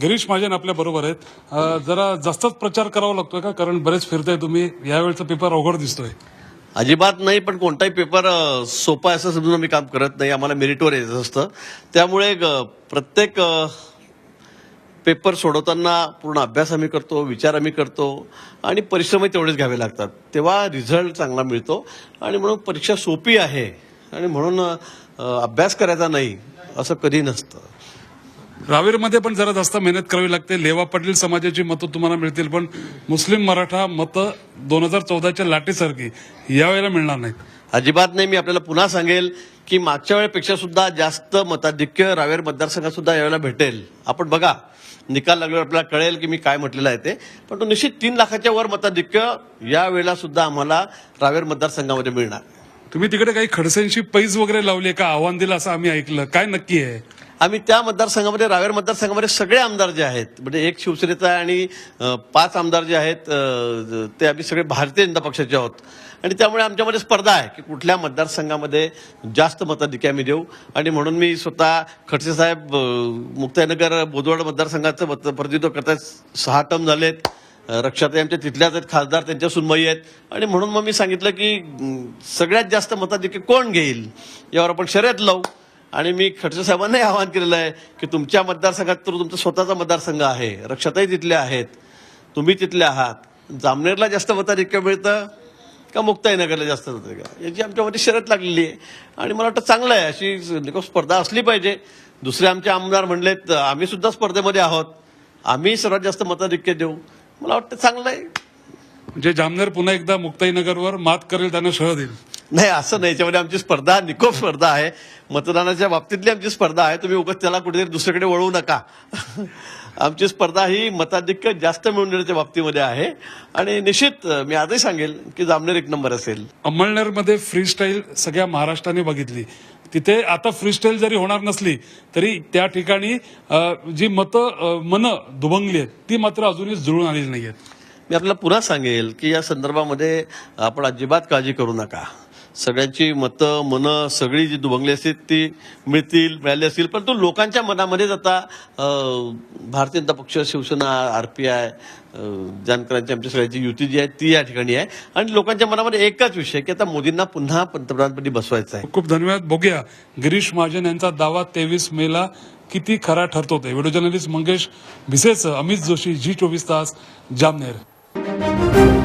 गिरीश महाजन आपल्या बरोबर आहेत. जरा जास्तच प्रचार करावा लागतोय का? कारण बरेच फिरताय तुम्ही. यावेळेचा पेपर अवघड दिसतोय. अजिबात नाही पण कोणताही पेपर सोपा असं समजून आम्ही काम करत नाही. आम्हाला मेरिटवर यायचं असतं. त्यामुळे प्रत्येक पेपर सोडवताना पूर्ण अभ्यास आम्ही करतो विचार आम्ही करतो आणि परिश्रमही तेवढेच घ्यावे लागतात. तेव्हा रिझल्ट चांगला मिळतो. आणि म्हणून परीक्षा सोपी आहे. आणि म्हणून अभ्यास करायचा नाही असं कधी नसतं. रावेरमध्ये पण जरा जास्त मेहनत करावी लागते. लेवा पाटील समाजाची मतं तुम्हाला मिळतील पण मुस्लिम मराठा मतं दोन हजार चौदाच्या लाटेसारखी यावेळेला मिळणार नाहीत. अजिबात नाही. मी आपल्याला पुन्हा सांगेल की मागच्या वेळेपेक्षा सुद्धा जास्त मताधिक्य रावेर मतदारसंघात सुद्धा यावेळेला भेटेल. आपण बघा निकाल लागल्यावर आपल्याला कळेल की मी काय म्हटलेलं आहे ते. पण तो निश्चित तीन लाखाच्या वर मताधिक्य या वेळेला सुद्धा आम्हाला रावेर मतदारसंघामध्ये मिळणार. तुम्ही तिकडे काही खडसेंची पैज वगैरे लावली का? आव्हान दिलं असं आम्ही ऐकलं. काय नक्की आहे? आम्ही त्या मतदारसंघामध्ये रावेर मतदारसंघामध्ये सगळे आमदार जे आहेत म्हणजे एक शिवसेनेचा आणि पाच आमदार जे आहेत ते आम्ही सगळे भारतीय जनता पक्षाचे आहोत. आणि त्यामुळे आमच्यामध्ये स्पर्धा आहे की कुठल्या मतदारसंघामध्ये जास्त मताधिक्य आम्ही देऊ. आणि म्हणून मी स्वतः खडसे साहेब मुक्ताईनगर बोदवड मतदारसंघाचं मत- प्रतिनिधित्व करतात सहा टर्म झालेत. रक्षाताई आमच्या तिथल्याच आहेत खासदार त्यांच्या सुनबाई आहेत. आणि म्हणून मग मी सांगितलं की सगळ्यात जास्त मताधिक्य कोण घेईल? यावर आपण शर्यत लावू. आणि मी खडसे साहेबांनाही आवाहन केलेलं आहे की तुमच्या मतदारसंघात तर तुमचा स्वतःचा मतदारसंघ आहे. रक्षताही तिथले आहेत. तुम्ही तिथले आहात. जामनेरला जास्त मताधिक्य मिळतं का मुक्ताईनगरला जास्त का याची आमच्यामध्ये शर्यत लागलेली आहे. आणि मला वाटतं चांगलं आहे. अशी स्पर्धा असली पाहिजे. दुसरे आमचे आमदार म्हणलेत आम्ही सुद्धा स्पर्धेमध्ये आहोत. आम्ही सर्वात जास्त मताधिक्य देऊ. मला वाटतं चांगलं आहे. म्हणजे जामनेर पुन्हा एकदा मुक्ताईनगरवर मात करेल त्यांना शह देईल. नाही असं नाही. याच्यामध्ये आमची स्पर्धा निकोप स्पर्धा आहे. मतदानाच्या बाबतीतली आमची स्पर्धा आहे. तुम्ही उगाच त्याला कुठेतरी दुसरीकडे वळवू नका. आमची स्पर्धा ही मताधिक्य जास्त मिळवून देण्याच्या बाबतीमध्ये आहे. आणि निश्चित मी आजही सांगेल की जामनेर एक नंबर असेल. अंमळनेरमध्ये फ्रीस्टाईल सगळ्या महाराष्ट्राने बघितली. तिथे आता फ्रीस्टाईल जरी होणार नसली तरी त्या ठिकाणी जी मतं मनं दुभंगली आहेत ती मात्र अजूनही जुळून आलेली नाही आहेत मी आपल्याला पुन्हा सांगेल की या संदर्भामध्ये आपण अजिबात काळजी करू नका. सगळ्यांची मतं मनं सगळी जी दुभंगली असतील ती मिळतील मिळाली असतील. परंतु लोकांच्या मनामध्येच आता Bharatiya Janata Paksha Shivsena R P I जानकरांची आमच्या सगळ्यांची युती जी आहे ती या ठिकाणी आहे. आणि लोकांच्या मनामध्ये एकच विषय की आता मोदींना पुन्हा पंतप्रधानपदी बसवायचं आहे खूप धन्यवाद. बघूया. गिरीश महाजन यांचा दावा तेवीस मेला किती खरा ठरतो ते. व्हिडिओ जर्नलिस्ट मंगेश भिसेचं अमित जोशी जी चोवीस तास जामनेर.